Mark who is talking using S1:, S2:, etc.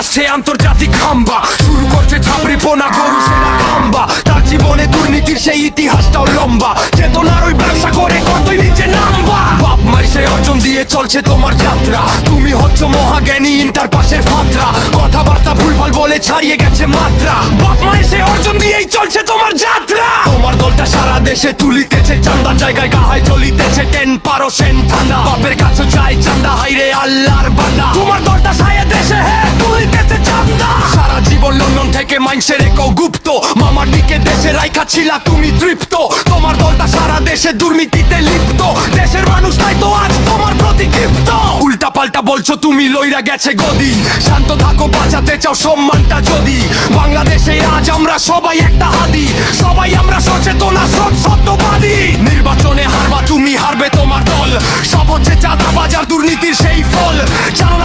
S1: আসছে আন্তর্জাতিক খাম্বা। শুরু করছে ছাপড়ি পোনা গরু সেনা খাম্বা। তার জীবনে দুর্নীতির সেই ইতিহাসটাও লম্বা। চেতনার ওই ব্যবসা করে কতই নিচে নাম্বা। বাপ মাই সে অর্জন দিয়ে চলছে তোমার যাত্রা। তুমি হচ্ছ মহাজ্ঞানী, ইন্টার পাশের ফাত্রা। কথাবার্তা ভুলভাল বলে ছাড়িয়ে গেছে মাত্রা। বাপ মাই সে অর্জন দিয়েই চলছে তোমার যাত্রা। তোমার দলটা সারা দেশে তুলিতেছে, চান্দা জায়গায় গাহায় চলিতেছে। টেন পারসেন্ট ঠান্ডা বাপের কাছে চাই চান্দা, হাইরে আল্লাহর বান্দা। তোমার দলটা সায়া থেকে মাইন্সে রেখো গুপ্ত মামার দিকে দেশে রাইখা ছিলা তুমি তৃপ্ত। তোমার দলটা সারা দেশে দুর্নীতিতে লিপ্ত। দেশের মানুষ তাই তো আজ তোমার প্রতি ক্ষিপ্ত। উল্টা পাল্টা বলছো তুমি লইরা গেছে গদি। শান্ত থাকো, বাঁচাতে চাও সম্মানটা যদি। বাংলাদেশে আজ আমরা সবাই একটা হাদি। সবাই আমরা সচেতন আর সত্যবাদী। নির্বাচনে হারবা, তুমি হারবে তোমার দল। সব হচ্ছে চাঁদা বাজার দুর্নীতির সেই ফল। জানো